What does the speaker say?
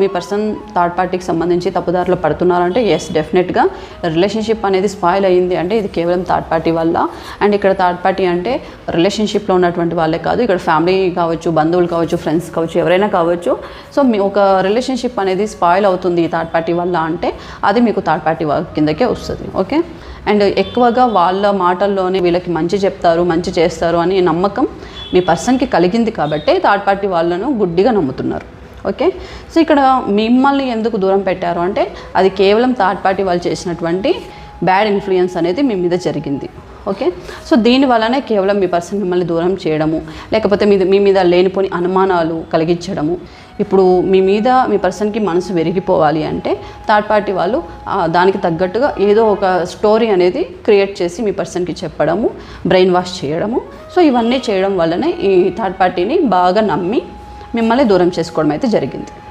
మీ person third పార్టీకి సంబంధించి తప్పుదారిలో పడుతున్నారంటే ఎస్ డెఫినెట్గా రిలేషన్షిప్ అనేది స్పాయిల్ అయ్యింది అంటే ఇది కేవలం థర్డ్ పార్టీ వల్ల. అండ్ ఇక్కడ థర్డ్ పార్టీ అంటే రిలేషన్షిప్లో ఉన్నటువంటి వాళ్ళే కాదు ఇక్కడ ఫ్యామిలీ కావచ్చు బంధువులు కావచ్చు ఫ్రెండ్స్ కావచ్చు ఎవరైనా కావచ్చు. సో మీ ఒక రిలేషన్షిప్ అనేది స్పాయిల్ అవుతుంది ఈ థర్డ్ పార్టీ వల్ల అంటే అది మీకు థర్డ్ పార్టీ కిందకే వస్తుంది ఓకే అండ్ ఎక్కువగా వాళ్ళ మాటల్లోనే వీళ్ళకి మంచి చెప్తారు మంచి చేస్తారు అనే నమ్మకం మీ పర్సన్కి కలిగింది కాబట్టి థర్డ్ పార్టీ వాళ్ళను గుడ్డిగా నమ్ముతున్నారు. ఓకే? సో ఇక్కడ మిమ్మల్ని ఎందుకు దూరం పెట్టారు? అంటే అది కేవలం థర్డ్ పార్టీ వాళ్ళు చేసినటువంటి బ్యాడ్ ఇన్ఫ్లుయెన్స్ అనేది మీ మీద జరిగింది. ఓకే? సో దీని వలనే కేవలం మీ పర్సన్ మిమ్మల్ని దూరం చేయడము లేకపోతే మీ మీ మీద లేనిపోని అనుమానాలు కలిగించడము. ఇప్పుడు మీ మీద మీ పర్సన్కి మనసు విరిగిపోవాలి అంటే థర్డ్ పార్టీ వాళ్ళు దానికి తగ్గట్టుగా ఏదో ఒక స్టోరీ అనేది క్రియేట్ చేసి మీ పర్సన్కి చెప్పడము బ్రెయిన్ వాష్ చేయడము. సో ఇవన్నీ చేయడం వల్లనే ఈ థర్డ్ పార్టీని బాగా నమ్మి మిమ్మల్ని దూరం చేసుకోవడం అయితే జరిగింది.